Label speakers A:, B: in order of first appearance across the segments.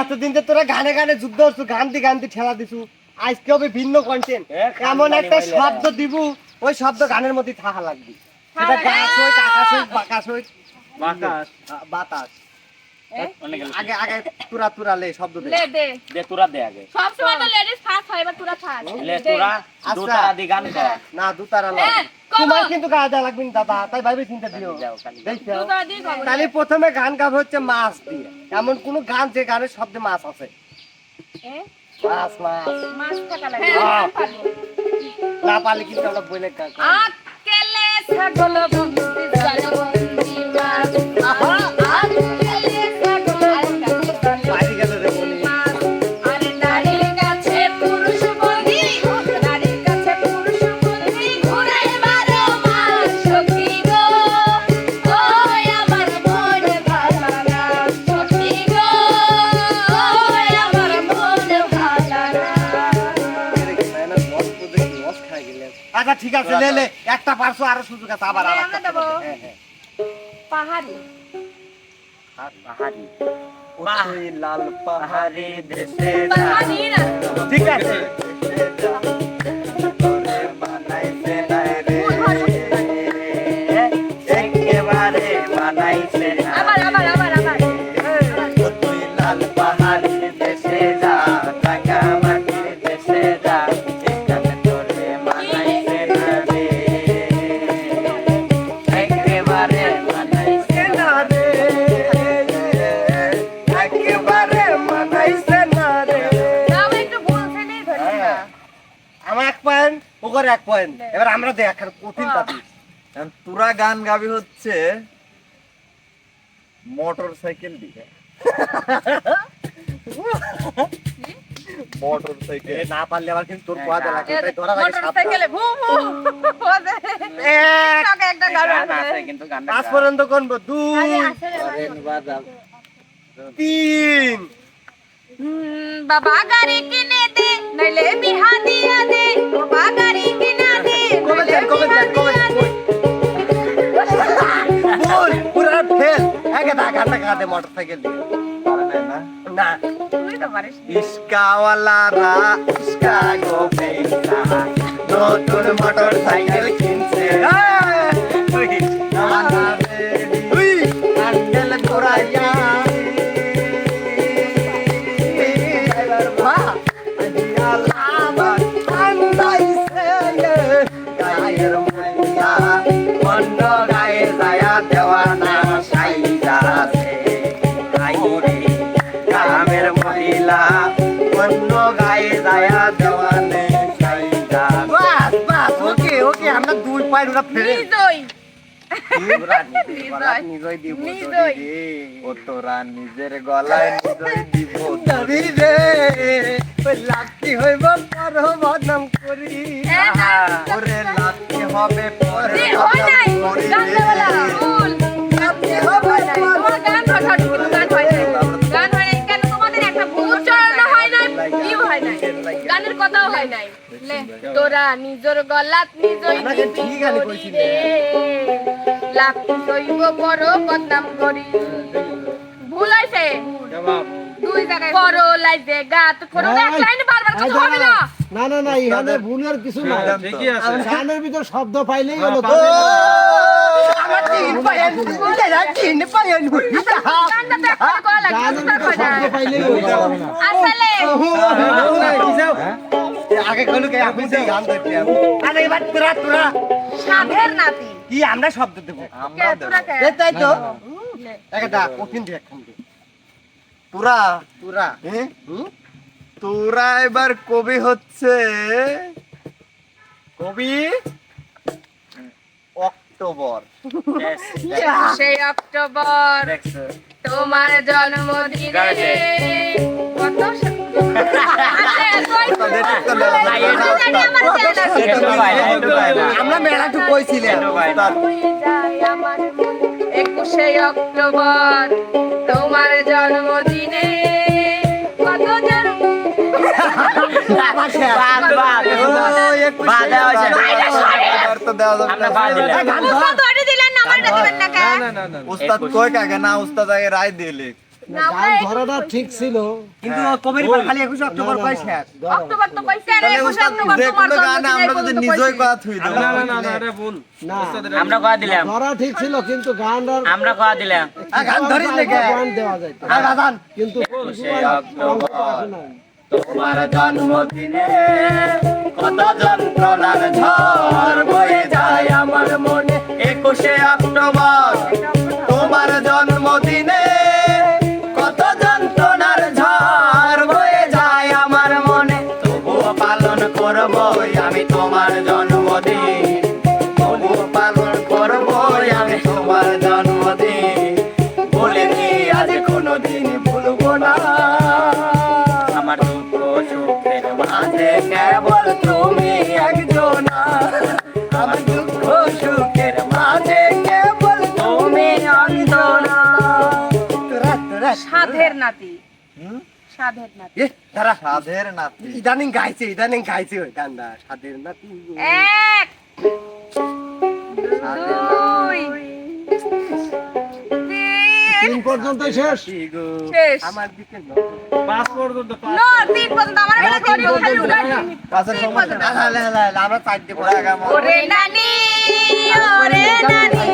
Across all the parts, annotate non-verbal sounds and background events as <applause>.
A: এতদিন তো তোরা গানে গানে যুদ্ধ করছু গান দি ঠেলা দিছু। আজকে হবে ভিন্ন কন্টেন্ট এমন একটা শব্দ দিব ওই শব্দ গানের মধ্যে থাকা লাগবে। সেটা গাছ হোক আকাশ হোক বাকাশ হোক।
B: বাতাস।
A: বাতাস। আগে আগে তুরা তুরা লে শব্দ দে।
C: দে।
B: দে তোরা দে আগে।
C: সব সময় তো লেডিস ফার্স্ট হয় এবার তোরা ফার্স্ট
B: লে তোরা দুটা দি গান
A: না দুতারা ল
C: হ্যাঁ, কব।
A: তোমার কিন্তু লাগবে না দাদা তাই ভাবি চিন্তা দিও। তাহলে প্রথমে গান গাব হচ্ছে মাছ দিয়ে। এমন কোন গান যে গানের শব্দে মাছ আছে। মাছ মাছ।
C: মাছ থাকা লাগে।
A: হ্যাঁ। না পারলে কিন্তু আমরা বলে গান কা-
C: আকেলে ছাগল বন্দি জলবন্দি মাছ।
A: ঠিক আছে লে লে একটা পারছ আরও সুযোগ আছে আবার আর
C: আমরা
A: একটা হ্যাঁ, হ্যাঁ।
C: পাহাড়ি।
B: পাহাড়ি।
A: ওই লাল
B: পাহাড়ি দেশে
C: পাহাড়ি
A: ঠিক আছে। এক পয়েন্ট এবার আমরা দেখ কঠিন পাবি
D: তোরা গান গাবি হচ্ছে মোটর সাইকেল দিকে। মোটর সাইকেল
A: না পারলে আবার কিন্তু তোর পোয়াতে লাগে তাই ধরা লাগে সাবধান।
C: মোটরসাইকেলে ভু ভু ওদে
A: এক,
C: একটা গান
B: গান আছে। কিন্তু গানটা
A: পাঁচ পর্যন্ত কোনবো দুই তিন।
C: বাবা গাড়ি নইলে বিহা দিয়া দে বাবা গাড়ি কিনে দে
A: কবে কবে কবে পুরা ফেল। দা মোটরসাইকেল দিয়ে
D: না।
A: না।
C: তুই তো পারিস
D: ইস্কাওয়ালারা ইস্কা গো পয়সা নতুন মোটর কিনছে। নিজের গলায় নিজেই দিব
A: দাবি রে। লাকি হইব পর বদনাম করি
C: এ না,
D: ওরে লাকি হবে পরে
C: হয়
A: লাকি হবে
C: তোমার নিজর গলাত নিজই করি রে। হইব বড় বদনাম করি। ভুল হইছে? দুই জায়গায় বড় লাইছে গাত করো এক লাইন বারবার কিছু হবে না।
E: না না না এখানে ভুলের কিছু নাই।
D: ঠিকই আছে।
E: গানের ভিতর শব্দ পাইলেই হলো
A: আমার তিন পায়ের না তিন পায়ের
C: লাগে
E: গানের ভিতর শব্দ পাইলেই হলো।
C: আসলে
A: আগে কইলো কে আমি সেই গান ধরতে আরে এবার তোরা তোরা।
C: সাধের নাতি।
A: কি আমরা শব্দ দেব?
D: আমরা দেব।
A: এই তাই তো। একটা
D: তোরা
A: তোরা।
D: হ্যাঁ? তোরা এবার কবি হচ্ছে।
A: কবি?
D: অক্টোবর।
C: সেই অক্টোবর তোমার জন্মদিনে। কত আচ্ছা, আমার
A: মেলাটু কইছিলাম।
C: হয়ে মন। একুশে অক্টোবর তোমার জন্মদিনে কত। উস্তাদ ওটা দিলেন না আমারটা দিবেন না কে
D: উস্তাদ কাকে না উস্তাদ আগে রায় দিলে
E: ধরাটা ঠিক ছিল।
A: কিন্তু কবির খালি একুশে অক্টোবর কয় শেষ
C: অক্টোবর তো কইছে আর 21 অক্টোবর তোমার জন্মদিন
D: আমরা যদি
C: পর্যন্ত
D: কথা থুই দেবো
E: না
B: আমরা কয়া দিলাম?
E: ধরা ঠিক ছিল কিন্তু গানটার
B: আমরা কয়া দিলাম?
A: গান ধরিস না
E: গান দেওয়া যায়।
A: আর বাজান
E: কিন্তু
B: একুশে
E: অঙ্ক আসে নাই।
B: তোমার জন্মদিনে কত যন্ত্রণার ঝড়
C: সাধের নাতি।
A: তারা
D: সাধের নাতি।
A: ইদানিং গাইছে ইদানিং গাইছে। ওই গানটা সাদের নাতি।
C: এক তিন।
E: তিন পর্যন্ত শেষ?
C: শেষ।
A: আমার দিকে ন
C: নো তিন পর্যন্ত আমার বেলা করি খালি উড়াই
D: পাশের
C: তিন
A: না, না, না, না, আমরা চার দিয়ে পড়া গাম
C: ওরে নানি ওরে নানি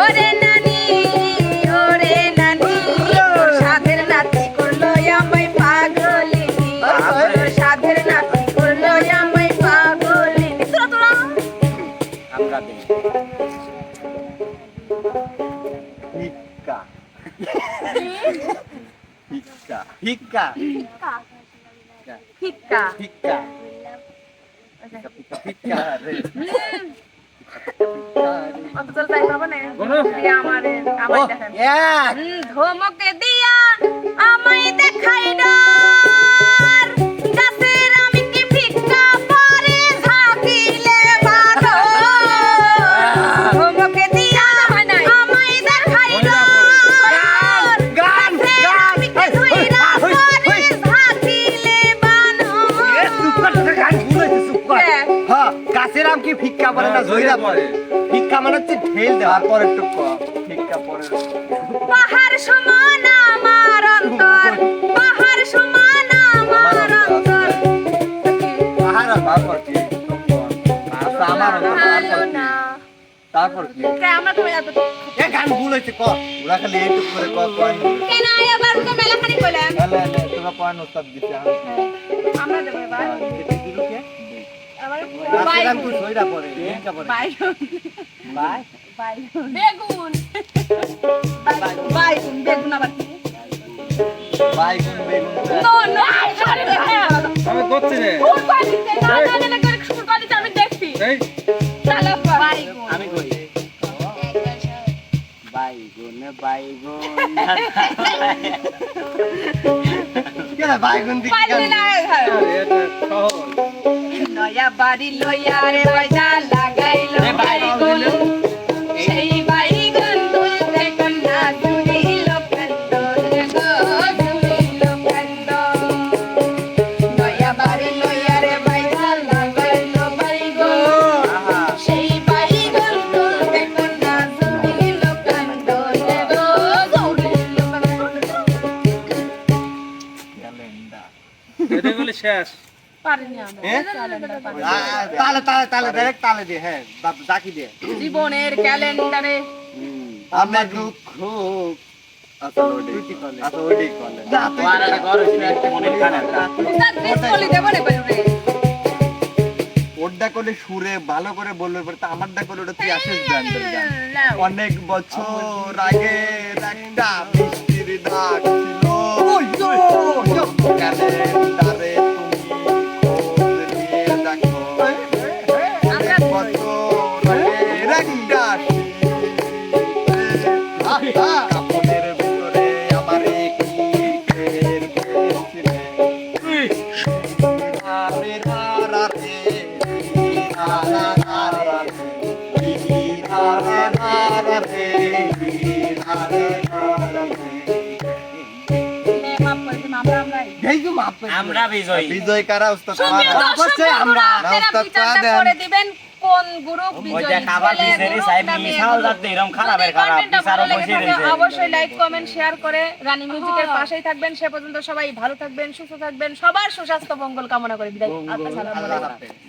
C: ওরে নানি।
B: আমরা দিই
D: ভিক্ষা ভিক্ষা
A: ভিক্ষা
C: ফিক্কা
A: ভিক্ষা ভিক্ষা রে।
C: তাই পাবো না? দিয়ে আমারে আমায় দেখেন। ধমকে দিয়া আমায় দেখাই ডর
A: বলে পড়ে। ভিক্ষা মানে হচ্ছে ঢেল দেওয়া
D: তারপর একটু ক ভিক্ষা পরে
C: পাহাড় সমান আমার অন্তর পাহাড় সমান আমার অন্তর।
A: পাহাড় আর
D: তারপর কি? আচ্ছা আমার হলো, তারপর কি?
C: না।
D: তারপর কি?
C: আমরা তো এত
A: এ গান ভুল হয়েছে ক
D: ওরা খালি এইটুকু করে ক পয়েন্ট
C: কেন এবার তো মেলাখানি কইলাম।
D: তাহলে তোরা পয়েন্ট উস্তাদ দিতে
C: আমরা দেব এবার। <laughs> বাইগুন বাইগুন বেগুন বেগুন আবার কি
D: বাইগুন বেগুন
C: নো নো আরে আমি করছি রে ফুল পানিতে না না না করে ফুল পানিতে আমি দেখছি এই চলো বাইগুন
A: আমি কই বাইগুন বাইগুন কেন বাইগুন দিকে
C: পাইলে না নয়া বাড়ি লইয়া রে বাজা লাগাইলো বাড়ি লাগাইলো সেই কন্যা জুড়িল কান্দ রে জুড়িল কান্দ আমরা পারিনি।
A: তালে তালে তালে ডাইরেক্ট তালে দিয়ে হ্যাঁ ডাকি দিয়ে
C: জীবনের ক্যালেন্ডারে
D: আমরা দুঃখ করে সুরে ভালো করে বলবে পরে তো আমারটা করে ওটা তুই আসিস গান
C: নাও
D: অনেক বছর আগে একটা বৃষ্টির ডাক ছিল। আমরা
B: বিজয়ী।
D: বিজয় কারা উস্তাদ
C: সুপ্রিয়
D: কারা?
C: দর্শক
A: অবশ্যই আমরা।
C: আপনারা
D: না, ওস্তাদ
C: বিচারটা
D: চা দেন।
C: করে দিবেন কোন গ্রুপ বিজয়ী।
B: খাবার
C: ছেলে
B: সাহেব মিশাল
C: গ্রুপ?
B: এরকম খারাপের খারাপ
C: কন্টেন্টটা
B: বিচারও
C: ভালো লেগে
B: বসে রয়েছে।
C: অবশ্যই লাইক কমেন্ট শেয়ার করে রানী মিউজিকের পাশেই থাকবেন। সে পর্যন্ত সবাই ভালো থাকবেন সুস্থ থাকবেন সবার সুস্বাস্থ্য মঙ্গল কামনা করে বিদায়। আসসালামু আলাইকুম।